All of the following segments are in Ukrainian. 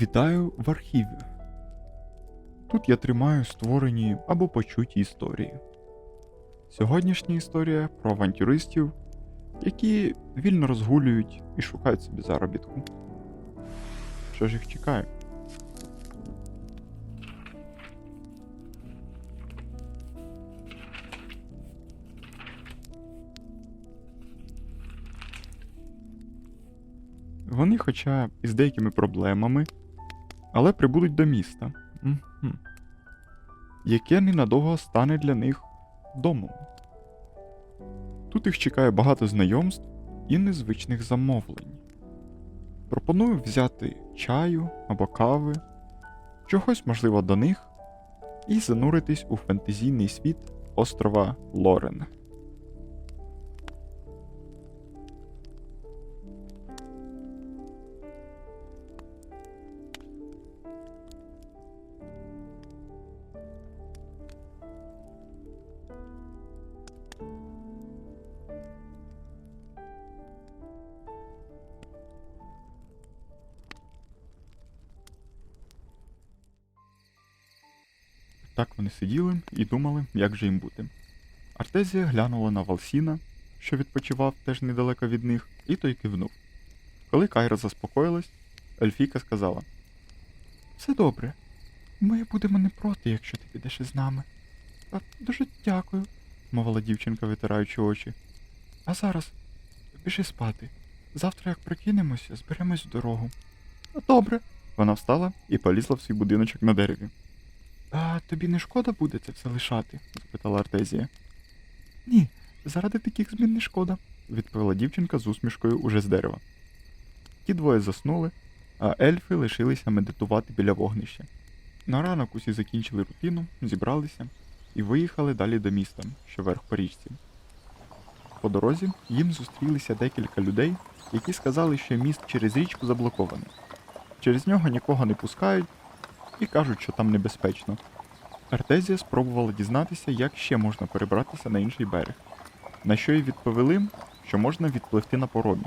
Вітаю в архіві. Тут я тримаю створені або почуті історії. Сьогоднішня історія про авантюристів, які вільно розгулюють і шукають собі заробітку. Що ж їх чекає? Вони, хоча і з деякими проблемами, але прибудуть до міста, яке ненадовго стане для них домом. Тут їх чекає багато знайомств і незвичних замовлень. Пропоную взяти чаю або кави, чогось можливо до них, і зануритись у фентезійний світ острова Лорен. Так вони сиділи і думали, як же їм бути. Артезія глянула на Валсіна, що відпочивав теж недалеко від них, і той кивнув. Коли Кайра заспокоїлась, Ельфійка сказала: Все добре. Ми будемо не проти, якщо ти підеш із нами. «А, дуже дякую, мовила дівчинка, витираючи очі. А зараз біжи спати. Завтра, як прокинемося, зберемось в дорогу. Добре. Вона встала і полізла в свій будиночок на дереві. А тобі не шкода буде це все лишати? запитала Артезія. Ні, заради таких змін не шкода, відповіла дівчинка з усмішкою уже з дерева. Ті двоє заснули, а ельфи лишилися медитувати біля вогнища. На ранок усі закінчили рутину, зібралися і виїхали далі до міста, що вверх по річці. По дорозі їм зустрілися декілька людей, які сказали, що міст через річку заблокований. Через нього нікого не пускають і кажуть, що там небезпечно. Артезія спробувала дізнатися, як ще можна перебратися на інший берег, на що їй відповіли, що можна відпливти на поромі,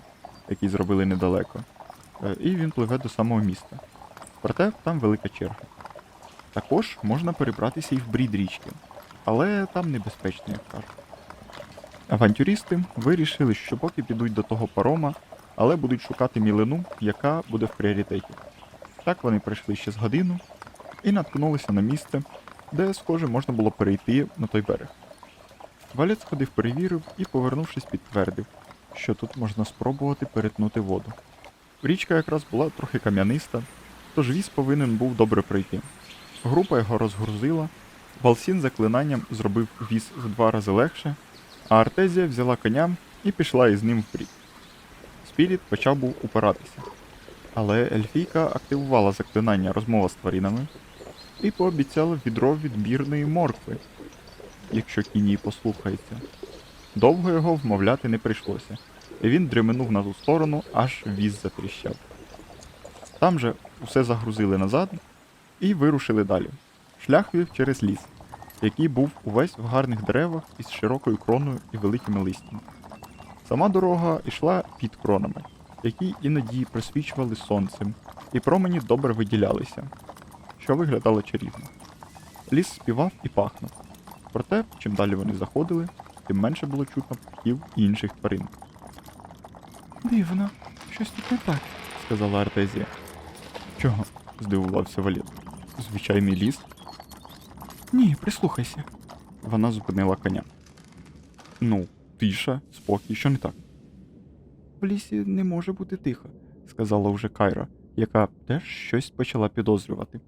який зробили недалеко, Е, і він пливе до самого міста. Проте там велика черга. Також можна перебратися і в брід річки, але там небезпечно, як кажуть. Авантюристи вирішили, що поки підуть до того парома, але будуть шукати мілину, яка буде в пріоритеті. Так вони пройшли ще з годину і наткнулися на місце, де, схоже, можна було перейти на той берег. Валець сходив, перевірив і, повернувшись, підтвердив, що тут можна спробувати перетнути воду. Річка якраз була трохи кам'яниста, тож віз повинен був добре пройти. Група його розгрузила, Валсін заклинанням зробив віз в два рази легше, а Артезія взяла коня і пішла із ним впрід. Спіріт почав був упиратися. Але Ельфійка активувала заклинання розмова з тваринами і пообіцяла відро відбірної моркви, якщо кінь її послухається. Довго його вмовляти не прийшлося, і він дременув на ту сторону, аж віз затріщав. Там же усе загрузили назад і вирушили далі. Шлях вів через ліс, який був увесь в гарних деревах із широкою кроною і великими листями. Сама дорога йшла під кронами, які іноді просвічували сонцем, і промені добре виділялися, що виглядало чарівно. Ліс співав і пахнув. Проте, чим далі вони заходили, тим менше було чутно птахів і інших тварин. Дивно, щось тут не так, сказала Артезія. Чого? здивувався Валет. Звичайний ліс? Ні, прислухайся. Вона зупинила коня. Ну, тиша, спокій, що не так? В лісі не може бути тихо, сказала вже Кайра, яка теж щось почала підозрювати.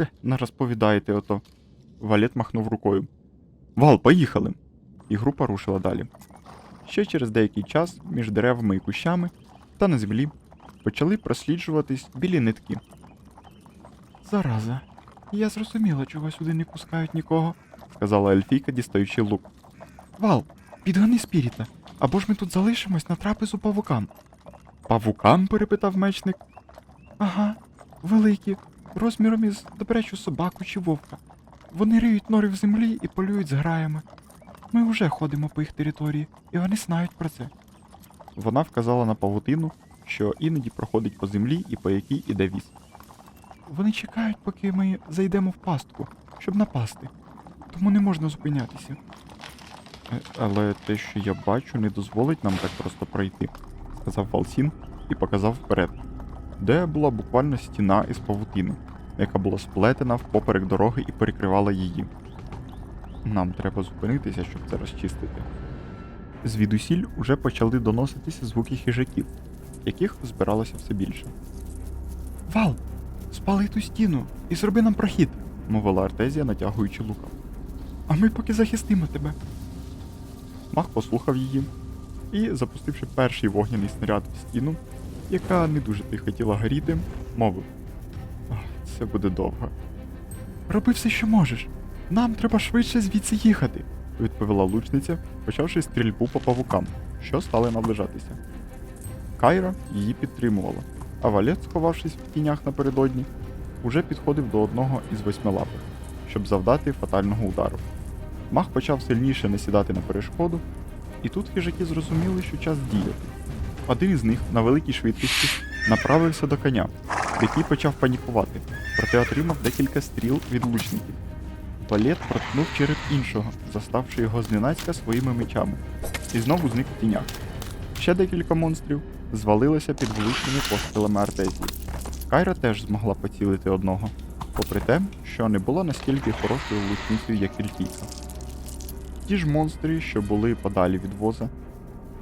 Те, не розповідаєте ото. Валет махнув рукою. Вал, поїхали! І група рушила далі. Ще через деякий час між деревами і кущами та на землі почали просліджуватись білі нитки. Зараза, я зрозуміла, чого сюди не пускають нікого, сказала Ельфійка, дістаючи лук. Вал, підгони спіріта, або ж ми тут залишимось на трапезу павукам. Павукам? перепитав мечник. Ага, великі, розміром із добрячу собаку чи вовка. Вони риють нори в землі і полюють з граями. Ми вже ходимо по їх території, і вони знають про це. Вона вказала на павутину, що іноді проходить по землі і по якій іде віз. Вони чекають, поки ми зайдемо в пастку, щоб напасти. Тому не можна зупинятися. Е, Але те, що я бачу, не дозволить нам так просто пройти, сказав Валсін і показав вперед, де була буквально стіна із павутини, яка була сплетена впоперек дороги і перекривала її. Нам треба зупинитися, щоб це розчистити. Звідусіль уже почали доноситися звуки хижаків, яких збиралося все більше. Вал, спали ту стіну і зроби нам прохід, мовила Артезія, натягуючи лука. А ми поки захистимо тебе. Мах послухав її і, запустивши перший вогняний снаряд в стіну, яка не дуже ти хотіла горіти, мовив: Це буде довго. Роби все, що можеш. Нам треба швидше звідси їхати, відповіла лучниця, почавши стрільбу по павукам, що стали наближатися. Кайра її підтримувала, а Валет, сховавшись в тінях напередодні, уже підходив до одного із восьмилапих, щоб завдати фатального удару. Мах почав сильніше насідати на перешкоду, і тут хижаки зрозуміли, що час діяти. Один із них на великій швидкості направився до коня, який почав панікувати, проте отримав декілька стріл від лучників. Валет проткнув череп іншого, заставши його зненацька своїми мечами, і знову зник в тінях. Ще декілька монстрів звалилося під влучними пострілами артезії. Кайра теж змогла поцілити одного, попри те, що не була настільки хорошою лучницею, як Ельфійка. Ті ж монстри, що були подалі від воза,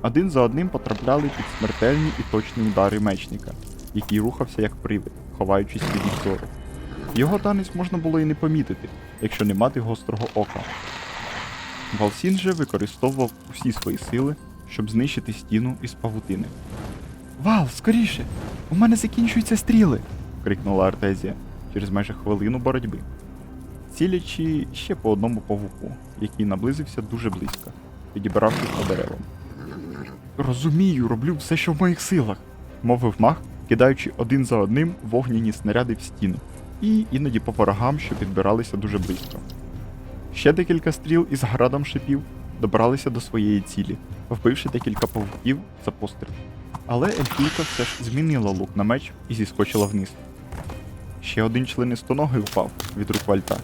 один за одним потрапляли під смертельні і точні удари мечника, який рухався як привид, ховаючись від їх зору. Його танець можна було і не помітити, якщо не мати гострого ока. Валсін же використовував усі свої сили, щоб знищити стіну із павутини. Вал, скоріше! У мене закінчуються стріли. крикнула Артезія через майже хвилину боротьби, цілячи ще по одному павуку, який наблизився дуже близько, підібравшись по деревам. Розумію, роблю все, що в моїх силах, мовив мах, кидаючи один за одним вогняні снаряди в стіну, і іноді по ворогам, що підбиралися дуже близько. Ще декілька стріл із градом шипів добралися до своєї цілі, вбивши декілька павуків за постріл. Але Ельфійка все ж змінила лук на меч і зіскочила вниз. Ще один членистоногий упав від рук Вальта,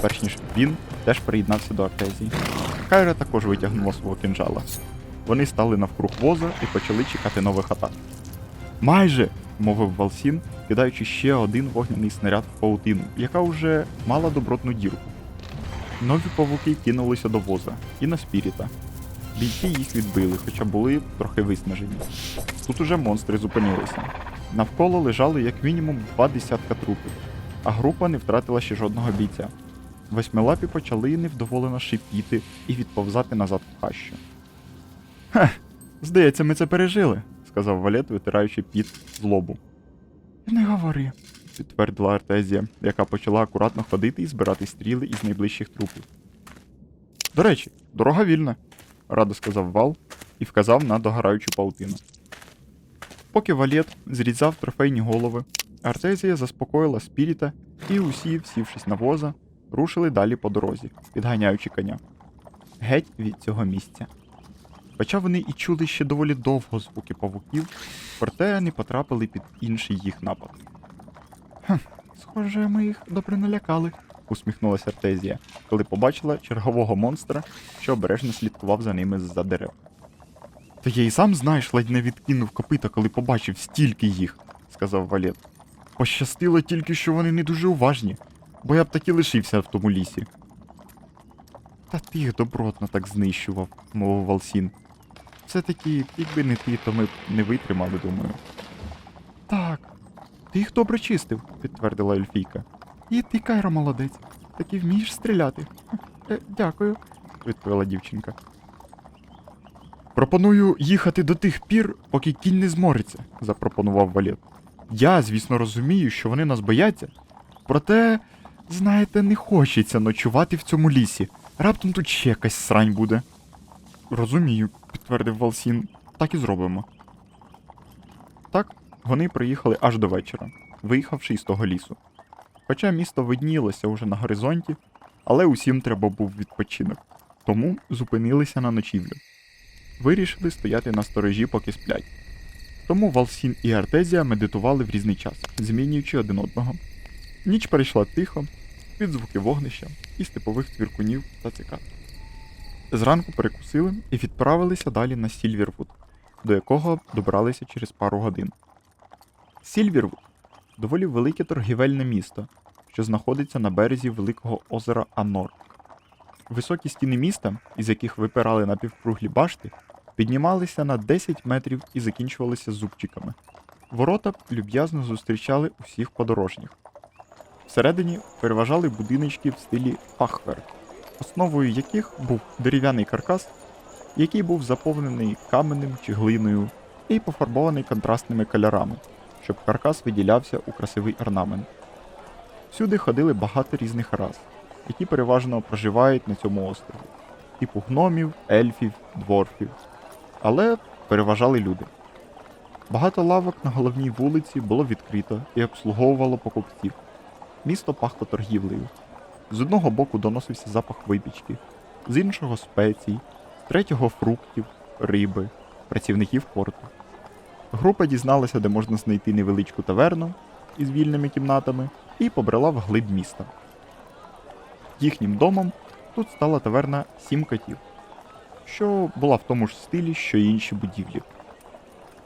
перш ніж він теж приєднався до Артезії. Кайра також витягнула свого кинжала. Вони стали навкруг воза і почали чекати нових атак. Майже, мовив Валсін, кидаючи ще один вогняний снаряд в паутину, яка вже мала добротну дірку. Нові павуки кинулися до воза і на спіріта. Бійці їх відбили, хоча були трохи виснажені. Тут уже монстри зупинилися. Навколо лежали як мінімум два десятка трупів, а група не втратила ще жодного бійця. Восьмилапі почали невдоволено шипіти і відповзати назад в хащу. Хе, здається, ми це пережили, сказав Валет, витираючи під з лобу. Не говори, підтвердила Артезія, яка почала акуратно ходити і збирати стріли із найближчих трупів. До речі, дорога вільна, радо сказав Вал і вказав на догораючу паутину. Поки Валет зрізав трофейні голови, Артезія заспокоїла спіріта, і усі, всівшись на воза, рушили далі по дорозі, підганяючи коня. Геть від цього місця. Хоча вони і чули ще доволі довго звуки павуків, проте не потрапили під інший їх напад. Хм, схоже, ми їх добре налякали, усміхнулася Артезія, коли побачила чергового монстра, що обережно слідкував за ними з-за дерев. Та я й сам знаєш, ледь не відкинув копита, коли побачив стільки їх, сказав Валет. Пощастило тільки, що вони не дуже уважні, бо я б таки лишився в тому лісі. Та ти їх добротно так знищував, мовив Валсін. Все-таки, якби не ти, то ми б не витримали, думаю. Так, ти їх добре чистив, підтвердила Ельфійка. І ти, Кайра, молодець. Таки вмієш стріляти. Е, дякую, відповіла дівчинка. Пропоную їхати до тих пір, поки кінь не змориться, запропонував Валет. Я, звісно, розумію, що вони нас бояться. Проте, знаєте, не хочеться ночувати в цьому лісі. Раптом тут ще якась срань буде. Розумію, підтвердив Валсін. Так і зробимо. Так, вони приїхали аж до вечора, виїхавши із того лісу. Хоча місто виднілося уже на горизонті, але усім треба був відпочинок, тому зупинилися на ночівлю. Вирішили стояти на сторожі, поки сплять. Тому Валсін і Артезія медитували в різний час, змінюючи один одного. Ніч перейшла тихо, під звуки вогнища і степових твіркунів та цикад. Зранку перекусили і відправилися далі на Сільвірвуд, до якого добралися через пару годин. Сільвірвуд доволі велике торгівельне місто, що знаходиться на березі великого озера Анор. Високі стіни міста, із яких випирали напівкруглі башти, піднімалися на 10 метрів і закінчувалися зубчиками. Ворота люб'язно зустрічали усіх подорожніх. Всередині переважали будиночки в стилі фахверк, основою яких був дерев'яний каркас, який був заповнений каменем чи глиною і пофарбований контрастними кольорами, щоб каркас виділявся у красивий орнамент. Всюди ходили багато різних рас, які переважно проживають на цьому острові, типу гномів, ельфів, дворфів. Але переважали люди. Багато лавок на головній вулиці було відкрито і обслуговувало покупців. Місто пахло торгівлею. З одного боку доносився запах випічки, з іншого спецій, з третього фруктів, риби, працівників порту. Група дізналася, де можна знайти невеличку таверну із вільними кімнатами, і побрела вглиб міста. Їхнім домом тут стала таверна Сім котів, що була в тому ж стилі, що й інші будівлі.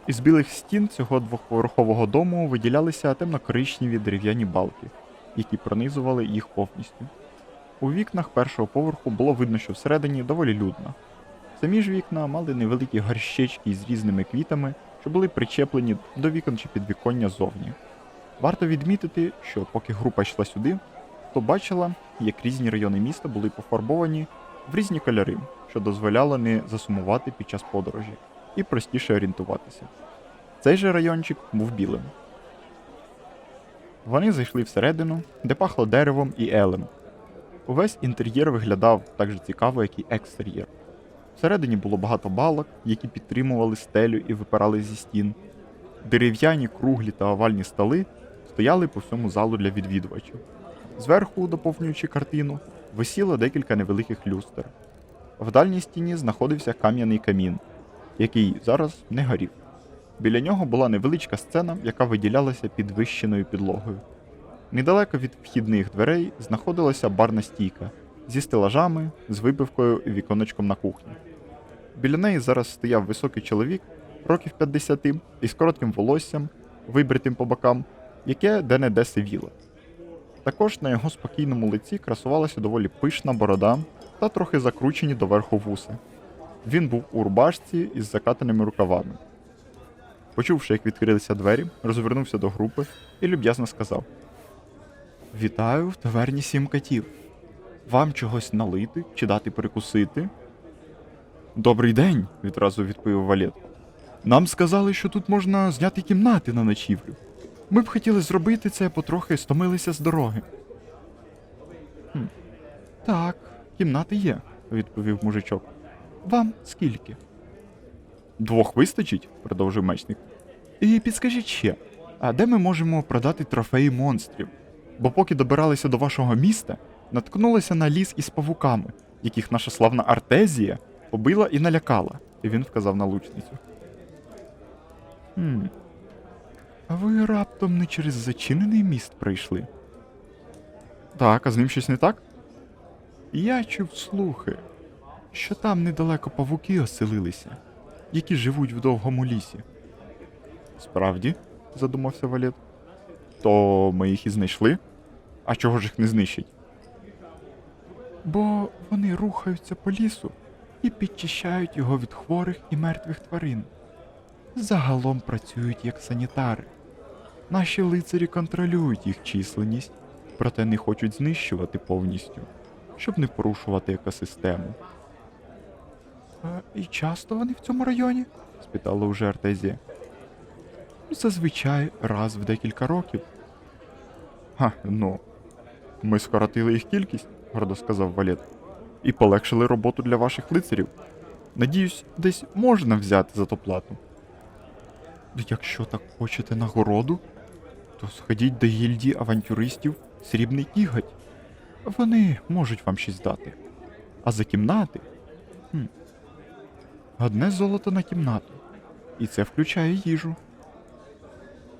Із білих стін цього двоповерхового дому виділялися темно-коричневі дерев'яні балки, які пронизували їх повністю. У вікнах першого поверху було видно, що всередині доволі людно. Самі ж вікна мали невеликі горщички з різними квітами, що були причеплені до вікон чи підвіконня зовні. Варто відмітити, що поки група йшла сюди, то бачила, як різні райони міста були пофарбовані в різні кольори, що дозволяло не засумувати під час подорожі і простіше орієнтуватися. Цей же райончик був білим. Вони зайшли всередину, де пахло деревом і елем. Увесь інтер'єр виглядав так же цікаво, як і екстер'єр. Всередині було багато балок, які підтримували стелю і випирали зі стін. Дерев'яні круглі та овальні столи стояли по всьому залу для відвідувачів. Зверху, доповнюючи картину, висіло декілька невеликих люстр. В дальній стіні знаходився кам'яний камін, який зараз не горів. Біля нього була невеличка сцена, яка виділялася підвищеною підлогою. Недалеко від вхідних дверей знаходилася барна стійка зі стелажами, з випивкою і віконечком на кухні. Біля неї зараз стояв високий чоловік, років 50, із коротким волоссям, вибритим по бокам, яке де-не-де сивіло. Також на його спокійному лиці красувалася доволі пишна борода та трохи закручені доверху вуси. Він був у рубашці із закатаними рукавами. Почувши, як відкрилися двері, розвернувся до групи і люб'язно сказав: Вітаю в таверні сім котів. Вам чогось налити чи дати перекусити? Добрий день, відразу відповів Валет. Нам сказали, що тут можна зняти кімнати на ночівлю. Ми б хотіли зробити це, потрохи стомилися з дороги. Хм. Так, кімнати є, відповів мужичок. Вам скільки? Двох вистачить, продовжив мечник. І підскажіть ще, а де ми можемо продати трофеї монстрів? Бо поки добиралися до вашого міста, наткнулися на ліс із павуками, яких наша славна Артезія побила і налякала, і він вказав на лучницю. Хм. А ви раптом не через зачинений міст прийшли? Так, а з ним щось не так? Я чув слухи, що там недалеко павуки оселилися, які живуть в довгому лісі. Справді, задумався Валет. То ми їх і знайшли? А чого ж їх не знищить? Бо вони рухаються по лісу і підчищають його від хворих і мертвих тварин. Загалом працюють як санітари. Наші лицарі контролюють їх численність, проте не хочуть знищувати повністю, щоб не порушувати екосистему. І часто вони в цьому районі? спитала уже Артезія. Зазвичай раз в декілька років. Ха, ну. Ми скоротили їх кількість, гордо сказав Валет, і полегшили роботу для ваших лицарів. Надіюсь, десь можна взяти за то плату. Якщо так хочете нагороду, то сходіть до гільдії авантюристів Срібний кіготь. Вони можуть вам щось дати. А за кімнати? Одне золото на кімнату. І це включає їжу.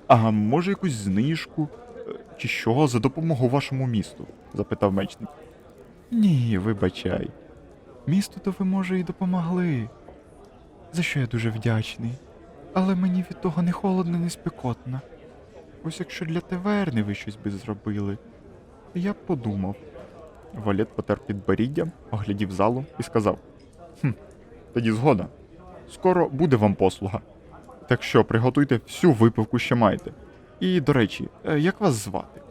А може якусь знижку? Е, чи що за допомогу вашому місту? запитав мечник. Ні, вибачай. Місту то ви, може, і допомогли. За що я дуже вдячний. Але мені від того не холодно, не спекотно. Ось якщо для таверни ви щось би зробили, я б подумав. Валет потер підборіддя, оглядів залу і сказав: Хм, тоді згода. Скоро буде вам послуга. Так що приготуйте всю випивку, що маєте. І, до речі, е, як вас звати?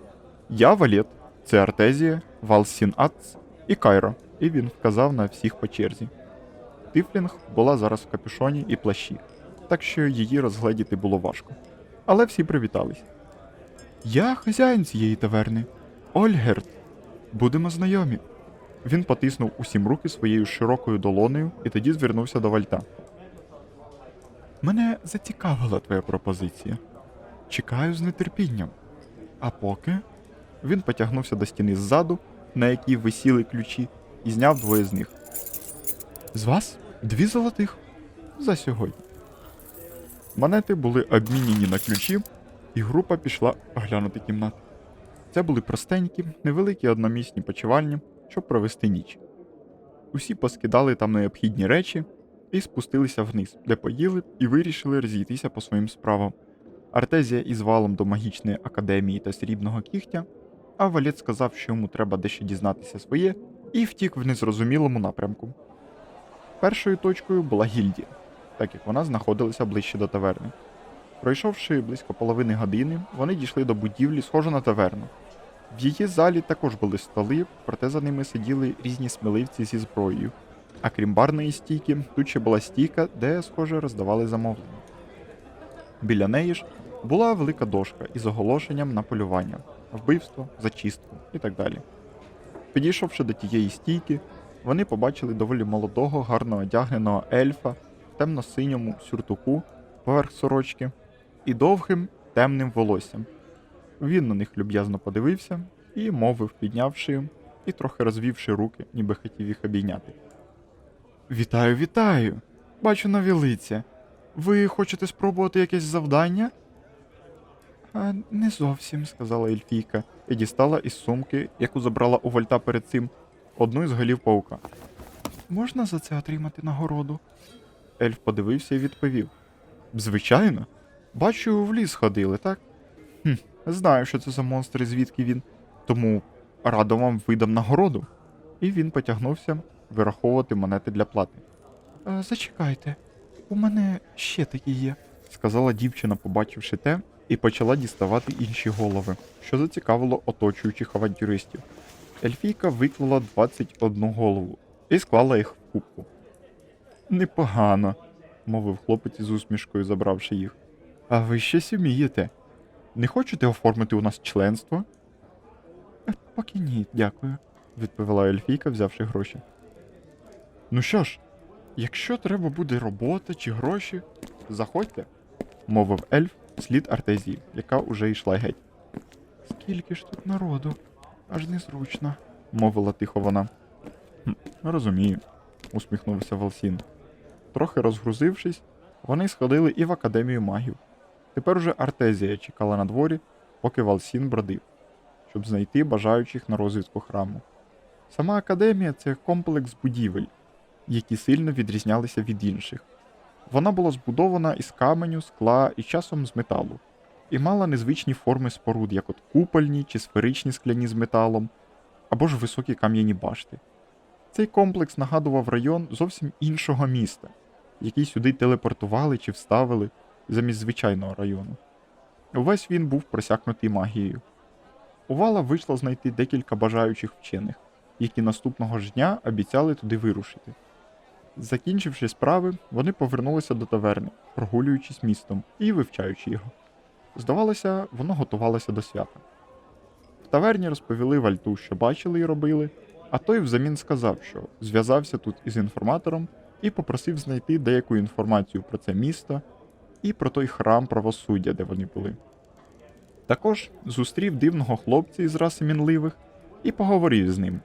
Я Валет, це Артезія, Валсін Ац і Кайро, і він вказав на всіх по черзі. Тифлінг була зараз в капюшоні і плащі, так що її розгледіти було важко. Але всі привітались. Я хазяїн цієї таверни, Ольгерт. Будемо знайомі. Він потиснув усім руки своєю широкою долонею і тоді звернувся до Вальта. Мене зацікавила твоя пропозиція. Чекаю з нетерпінням. А поки він потягнувся до стіни ззаду, на якій висіли ключі, і зняв двоє з них. З вас дві золотих за сьогодні. Монети були обмінені на ключі, і група пішла оглянути кімнати. Це були простенькі, невеликі одномісні почивальні, щоб провести ніч. Усі поскидали там необхідні речі і спустилися вниз, де поїли і вирішили розійтися по своїм справам. Артезія із валом до магічної академії та срібного кігтя, а Валет сказав, що йому треба дещо дізнатися своє, і втік в незрозумілому напрямку. Першою точкою була гільдія, так як вона знаходилася ближче до таверни. Пройшовши близько половини години, вони дійшли до будівлі, схожу на таверну. В її залі також були столи, проте за ними сиділи різні сміливці зі зброєю. А крім барної стійки, тут ще була стійка, де, схоже, роздавали замовлення. Біля неї ж була велика дошка із оголошенням на полювання, вбивство, зачистку і так далі. Підійшовши до тієї стійки, вони побачили доволі молодого, гарно одягненого ельфа в темно-синьому сюртуку поверх сорочки і довгим темним волоссям. Він на них люб'язно подивився і мовив, піднявши і трохи розвівши руки, ніби хотів їх обійняти. Вітаю, вітаю! Бачу нові лиця. Ви хочете спробувати якесь завдання? А, не зовсім, сказала Ельфійка і дістала із сумки, яку забрала у Вольта перед цим, одну із голів паука. Можна за це отримати нагороду? Ельф подивився і відповів: Звичайно. Бачу, в ліс ходили, так? Знаю, що це за монстр і звідки він. Тому радо вам видам нагороду. І він потягнувся вираховувати монети для плати. «Е, зачекайте, у мене ще такі є, сказала дівчина, побачивши те, і почала діставати інші голови, що зацікавило оточуючих авантюристів. Ельфійка виклала 21 голову і склала їх в кубку. Непогано, мовив хлопець із усмішкою, забравши їх. А ви щось умієте. Не хочете оформити у нас членство? «Е, Поки ні, дякую, відповіла Ельфійка, взявши гроші. Ну що ж, якщо треба буде робота чи гроші, заходьте, мовив ельф слід Артезії, яка уже йшла геть. Скільки ж тут народу? Аж незручно, мовила тихо вона. «Хм, розумію, усміхнувся Валсін. Трохи розгрузившись, вони сходили і в академію магів. Тепер уже Артезія чекала на дворі, поки Валсін бродив, щоб знайти бажаючих на розвідку храму. Сама академія це комплекс будівель, які сильно відрізнялися від інших. Вона була збудована із каменю, скла і часом з металу, і мала незвичні форми споруд, як от купольні чи сферичні скляні з металом, або ж високі кам'яні башти. Цей комплекс нагадував район зовсім іншого міста, який сюди телепортували чи вставили замість звичайного району. Увесь він був просякнутий магією. У Вала вийшло знайти декілька бажаючих вчених, які наступного ж дня обіцяли туди вирушити. Закінчивши справи, вони повернулися до таверни, прогулюючись містом і вивчаючи його. Здавалося, воно готувалося до свята. В таверні розповіли Вальту, що бачили і робили, а той взамін сказав, що зв'язався тут із інформатором і попросив знайти деяку інформацію про це місто і про той храм правосуддя, де вони були. Також зустрів дивного хлопця із раси мінливих і поговорив з ним,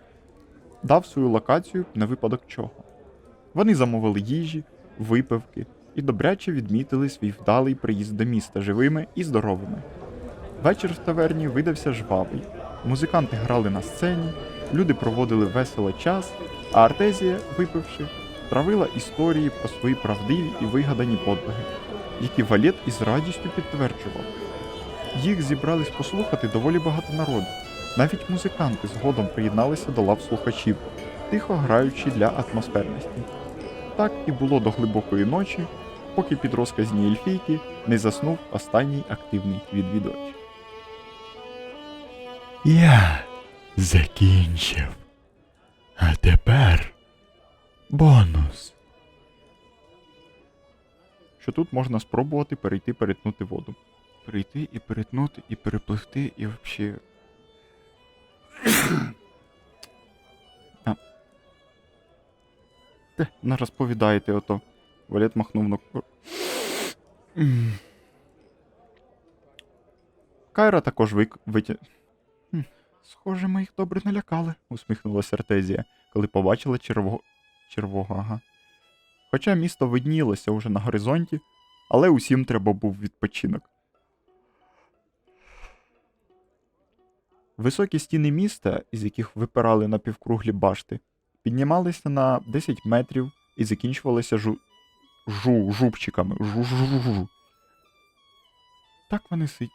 дав свою локацію на випадок чого. Вони замовили їжі, випивки і добряче відмітили свій вдалий приїзд до міста живими і здоровими. Вечір в таверні видався жвавий. Музиканти грали на сцені, люди проводили весело час, а Артезія, випивши, травила історії про свої правдиві і вигадані подвиги, які Валет із радістю підтверджував. Їх зібрались послухати доволі багато народу. Навіть музиканти згодом приєдналися до лав слухачів, тихо граючи для атмосферності. Так і було до глибокої ночі, поки під розказні ельфійки не заснув останній активний відвідувач. Я закінчив. А тепер бонус. Що тут можна спробувати перейти перетнути воду. Перейти і перетнути, і перепливти, і взагалі. Те, не розповідаєте ото. Валет махнув на. кур- Кайра також вик... витя... Хм, Схоже, ми їх добре налякали, усміхнулася Артезія, коли побачила черво... червого, ага. Хоча місто виднілося уже на горизонті, але усім треба був відпочинок. Високі стіни міста, із яких випирали напівкруглі башти, піднімалися на 10 метрів і закінчувалися жу... жу... жупчиками. Жу-жу-жу-жу. Так вони сидять.